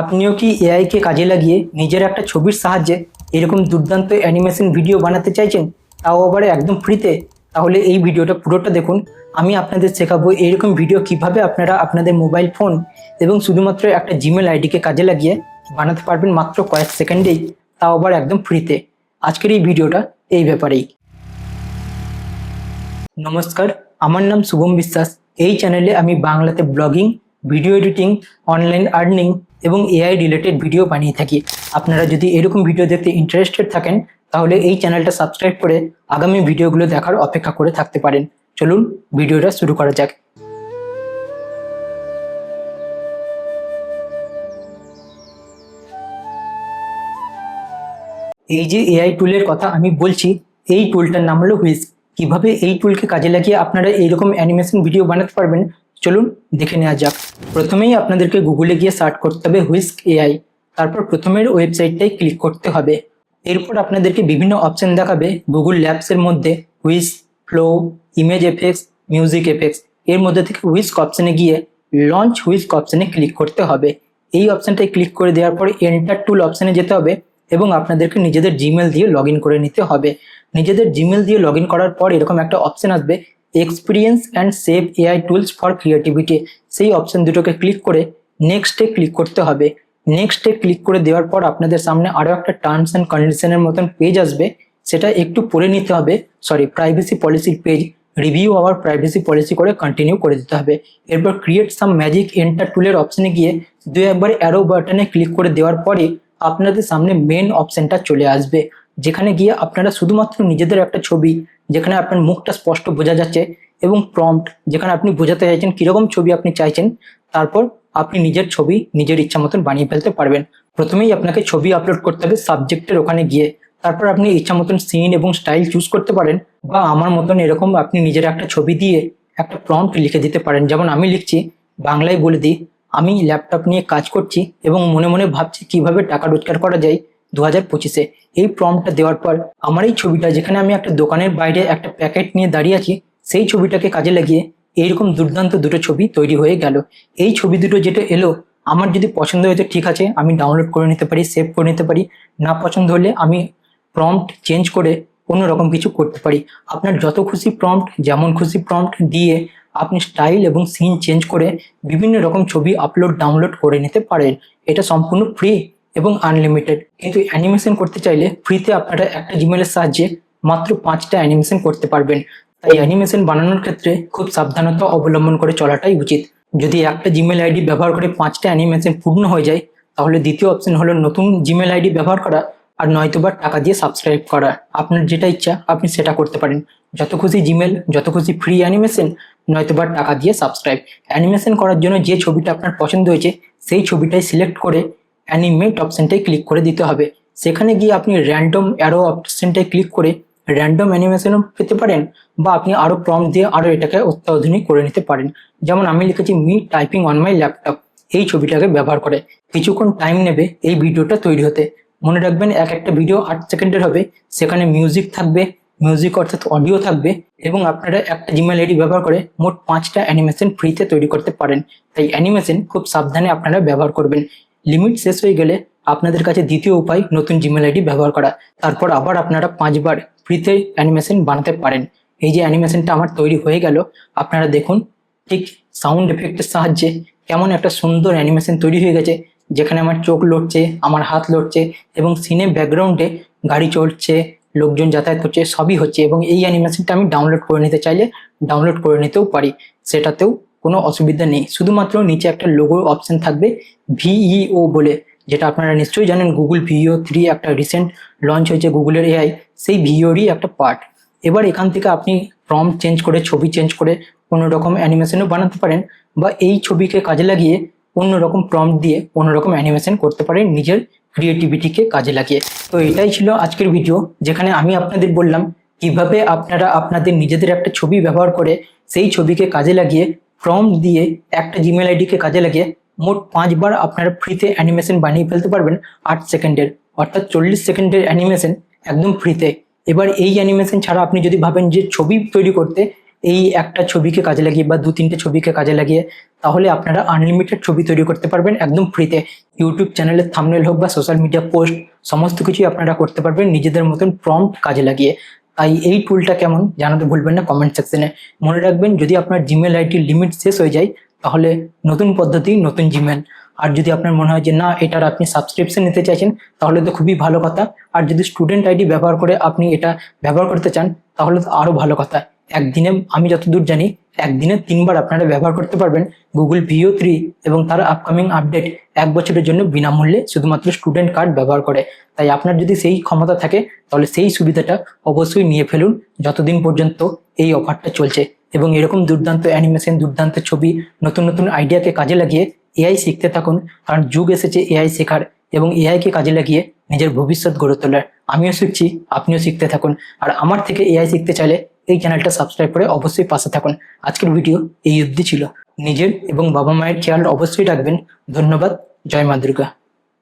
আপনিও কি এআইকে কাজে লাগিয়ে নিজের একটা ছবির সাহায্যে এরকম দুর্দান্ত অ্যানিমেশন ভিডিও বানাতে চাইছেন? তাও আবার একদম ফ্রিতে তাহলে এই ভিডিওটা পুরোটা দেখুন। আমি আপনাদের শেখাবো এরকম ভিডিও কীভাবে আপনারা আপনাদের মোবাইল ফোন এবং শুধুমাত্র একটা জিমেল আইডিকে কাজে লাগিয়ে বানাতে পারবেন মাত্র কয়েক সেকেন্ডেই। তাও আবার একদম ফ্রিতে আজকের এই ভিডিওটা এই ব্যাপারেই। নমস্কার, আমার নাম শুভম বিশ্বাস। এই চ্যানেলে আমি বাংলাতে blogging video editing online earning এবং এআই রিলেটেড ভিডিও বানিয়ে থাকি। আপনারা যদি এরকম ভিডিও দেখতে ইন্টারেস্টেড থাকেন, তাহলে এই চ্যানেলটা সাবস্ক্রাইব করে আগামী ভিডিওগুলো দেখার অপেক্ষা করে থাকতে পারেন। চলুন ভিডিওটা শুরু করা যাক। এই যে এআই টুলের কথা আমি বলছি, এই টুলটার নাম হলো হুইজ কীভাবে এই টুলকে কাজে লাগিয়ে আপনারা এইরকম অ্যানিমেশন ভিডিও বানাতে পারবেন চলুন দেখে নেওয়া যাক। প্রথমেই আপনাদেরকে গুগলে গিয়ে সার্চ করতে হবে হুইস্ক এআই। তারপর প্রথমের ওয়েবসাইটটাই ক্লিক করতে হবে। এরপর আপনাদেরকে বিভিন্ন অপশন দেখাবে গুগল ল্যাবসের মধ্যে। Whisk Flow, image effects, music effects. এর মধ্যে থেকে হুইস্ক অপশানে গিয়ে লঞ্চ হুইস্ক অপশানে ক্লিক করতে হবে। এই অপশনটায় ক্লিক করে দেওয়ার পরে এন্টার টুল অপশানে যেতে হবে এবং আপনাদেরকে নিজেদের জিমেল দিয়ে লগ করে নিতে হবে। নিজেদের জিমেল দিয়ে লগ করার পর এরকম একটা অপশন আসবে experience and save A I tools for creativity সেই অপশন দুটোকে ক্লিক করে নেক্সটে ক্লিক করতে হবে। নেক্সটে ক্লিক করে দেওয়ার পর আপনাদের সামনে আরও একটা টার্মস অ্যান্ড কন্ডিশনের মতন পেজ আসবে। সেটা একটু পড়ে নিতে হবে। সরি প্রাইভেসি পলিসির page review our privacy policy করে কন্টিনিউ করে দিতে হবে। এরপর ক্রিয়েট সাম ম্যাজিক এন্টার টুলের অপশনে গিয়ে দু একবার অ্যারো বাটনে ক্লিক করে দেওয়ার পরে আপনাদের সামনে মেন অপশনটা চলে আসবে। যেখানে গিয়ে আপনারা শুধুমাত্র নিজেদের একটা ছবি, যেখানে আপনার মুখটা স্পষ্ট বোঝা যাচ্ছে এবং প্রম্পট যেখানে আপনি বোঝাতে চাইছেন কীরকম ছবি আপনি চাইছেন, তারপর আপনি নিজের ছবি নিজের ইচ্ছা মতন বানিয়ে ফেলতে পারবেন। প্রথমেই আপনাকে ছবি আপলোড করতে হবে সাবজেক্টের ওখানে গিয়ে। তারপর আপনি ইচ্ছা মতন সিন এবং স্টাইল চুজ করতে পারেন বা আমার মতন এরকম আপনি নিজের একটা ছবি দিয়ে একটা প্রম্পট লিখে দিতে পারেন। যেমন আমি লিখছি, বাংলায় বলে দিই, আমি ল্যাপটপ নিয়ে কাজ করছি এবং মনে মনে ভাবছি কীভাবে টাকা রোজগার করা যায় দু হাজার পঁচিশে। এই প্রম্পটটা দেওয়ার পর আমার এই ছবিটা যেখানে আমি একটা দোকানের বাইরে একটা প্যাকেট নিয়ে দাঁড়িয়ে আছি, সেই ছবিটাকে কাজে লাগিয়ে এইরকম দুর্দান্ত দুটো ছবি তৈরি হয়ে গেল। এই ছবি দুটো যেটা এলো, আমার যদি পছন্দ হয়েছে ঠিক আছে, আমি ডাউনলোড করে নিতে পারি সেভ করে নিতে পারি। না পছন্দ হলে আমি প্রম্পট চেঞ্জ করে অন্য রকম কিছু করতে পারি। আপনার যত খুশি প্রম্পট যেমন খুশি প্রম্পট দিয়ে আপনি স্টাইল এবং সিন চেঞ্জ করে বিভিন্ন রকম ছবি আপলোড ডাউনলোড করে নিতে পারেন। এটা সম্পূর্ণ ফ্রি এবং আনলিমিটেড কিন্তু অ্যানিমেশন করতে চাইলে ফ্রিতে আপনারা একটা জিমেলের সাহায্যে মাত্র পাঁচটা অ্যানিমেশন করতে পারবেন। তাই অ্যানিমেশন বানানোর ক্ষেত্রে খুব সাবধানতা অবলম্বন করে চলাটাই উচিত। যদি একটা জিমেল আইডি ব্যবহার করে পাঁচটা অ্যানিমেশন পূর্ণ হয়ে যায়, তাহলে দ্বিতীয় অপশন হলো নতুন জিমেল আইডি ব্যবহার করা আর নয়তোবা টাকা দিয়ে সাবস্ক্রাইব করা। আপনার যেটা ইচ্ছা, আপনি সেটা করতে পারেন। যত খুশি জিমেল যত খুশি ফ্রি অ্যানিমেশন নয়তোবা টাকা দিয়ে সাবস্ক্রাইব অ্যানিমেশন করার জন্য যে ছবিটা আপনার পছন্দ হয়েছে, সেই ছবিটাই সিলেক্ট করে অ্যানিমেট অপশনটাই ক্লিক করে দিতে হবে। সেখানে গিয়ে আপনি র্যান্ডম অ্যারো অপশনটায় ক্লিক করে র্যান্ডম অ্যানিমেশনও পেতে পারেন বা আপনি আরও প্রম দিয়ে আরও এটাকে অত্যাধুনিক করে নিতে পারেন। যেমন আমি লিখেছি, me typing on my laptop এই ছবিটাকে ব্যবহার করে। কিছুক্ষণ টাইম নেবে এই ভিডিওটা তৈরি হতে। মনে রাখবেন, এক একটা ভিডিও আট সেকেন্ডের হবে। সেখানে মিউজিক থাকবে মিউজিক অর্থাৎ অডিও থাকবে এবং আপনারা একটা জিমেল আইডি ব্যবহার করে মোট পাঁচটা অ্যানিমেশন ফ্রিতে তৈরি করতে পারেন। তাই অ্যানিমেশন খুব সাবধানে আপনারা ব্যবহার করবেন। লিমিট শেষ হয়ে গেলে আপনাদের কাছে দ্বিতীয় উপায় নতুন জিমেল আইডি ব্যবহার করা। তারপর আবার আপনারা পাঁচবার ফ্রিতে অ্যানিমেশন বানাতে পারেন। এই যে অ্যানিমেশনটা আমার তৈরি হয়ে গেল, আপনারা দেখুন ঠিক সাউন্ড এফেক্টের সাহায্যে কেমন একটা সুন্দর অ্যানিমেশন তৈরি হয়ে গেছে। যেখানে আমার চোখ লড়ছে, আমার হাত লড়ছে এবং সিনে ব্যাকগ্রাউন্ডে গাড়ি চলছে লোকজন যাতায়াত করছে, সবই হচ্ছে এবং এই অ্যানিমেশনটা আমি ডাউনলোড করে নিতে চাইলে ডাউনলোড করে নিতেও পারি। সেটাতেও কোনো অসুবিধা নেই। শুধুমাত্র নিচে একটা লোগো অপশন থাকবে ভিইও বলে, যেটা আপনারা নিশ্চয়ই জানেন গুগল ভিও থ্রি একটা রিসেন্ট লঞ্চ হয়েছে গুগলের এআই সেই ভিওরই একটা পার্ট এবার এখান থেকে আপনি ফর্ম চেঞ্জ করে, ছবি চেঞ্জ করে কোনো রকম অ্যানিমেশনও বানাতে পারেন বা এই ছবিকে কাজে লাগিয়ে অন্য রকম প্রম্পট দিয়ে অন্য রকম অ্যানিমেশন করতে পারেন নিজের ক্রিয়েটিভিটিকে কাজে লাগিয়ে। তো এটাই ছিল আজকের ভিডিও যেখানে আমি আপনাদের বললাম, কীভাবে আপনারা আপনাদের নিজেদের একটা ছবি ব্যবহার করে সেই ছবিকে কাজে লাগিয়ে প্রম্পট দিয়ে একটা জিমেল আইডিকে কাজে লাগিয়ে মোট পাঁচবার আপনারা ফ্রিতে অ্যানিমেশন বানিয়ে ফেলতে পারবেন আট সেকেন্ডের। অর্থাৎ চল্লিশ সেকেন্ডের অ্যানিমেশন একদম ফ্রিতে এবার এই অ্যানিমেশন ছাড়া আপনি যদি ভাবেন যে ছবি তৈরি করতে এই একটা ছবিকে কাজে লাগিয়ে বা দু তিনটে ছবিকে কাজে লাগিয়ে, তাহলে আপনারা আনলিমিটেড ছবি তৈরি করতে পারবেন একদম ফ্রিতে ইউটিউব চ্যানেলের থামনেল হোক বা সোশ্যাল মিডিয়া পোস্ট সমস্ত কিছুই আপনারা করতে পারবেন নিজেদের মতন প্রম্পট কাজে লাগিয়ে। তাই এই টুলটা কেমন জানাতে ভুলবেন না কমেন্ট সেকশনে মনে রাখবেন, যদি আপনার জিমেল আইডির লিমিট শেষ হয়ে যায়, তাহলে নতুন পদ্ধতি, নতুন জিমেল আর যদি আপনার মনে হয় যে, না, এটার আপনি সাবস্ক্রিপশন নিতে চাইছেন, তাহলে তো খুবই ভালো কথা। আর যদি স্টুডেন্ট আইডি ব্যবহার করে আপনি এটা ব্যবহার করতে চান, তাহলে তো আরও ভালো কথা। একদিনে আমি যতদূর জানি, একদিনে তিনবার আপনারা ব্যবহার করতে পারবেন গুগল ভিও থ্রি এবং তার আপকামিং আপডেট এক বছরের জন্য বিনামূল্যে শুধুমাত্র স্টুডেন্ট কার্ড ব্যবহার করে। তাই আপনার যদি সেই ক্ষমতা থাকে, তাহলে সেই সুবিধাটা অবশ্যই নিয়ে ফেলুন যতদিন পর্যন্ত এই অফারটা চলছে। এবং এরকম দুর্দান্ত অ্যানিমেশন দুর্দান্ত ছবি, নতুন নতুন আইডিয়াকে কাজে লাগিয়ে এআই শিখতে থাকুন, কারণ যুগ এসেছে এআই শেখার এবং এআইকে কাজে লাগিয়ে নিজের ভবিষ্যৎ গড়ে তোলার। আমিও শিখছি, আপনিও শিখতে থাকুন। আর আমার থেকে এআই শিখতে চাইলে এই চ্যানেলটা সাবস্ক্রাইব করে অবশ্যই পাশে থাকুন। আজকের ভিডিও এই অবধি ছিল। নিজের এবং বাবা মায়ের খেয়াল অবশ্যই রাখবেন। ধন্যবাদ। জয় মা দুর্গা।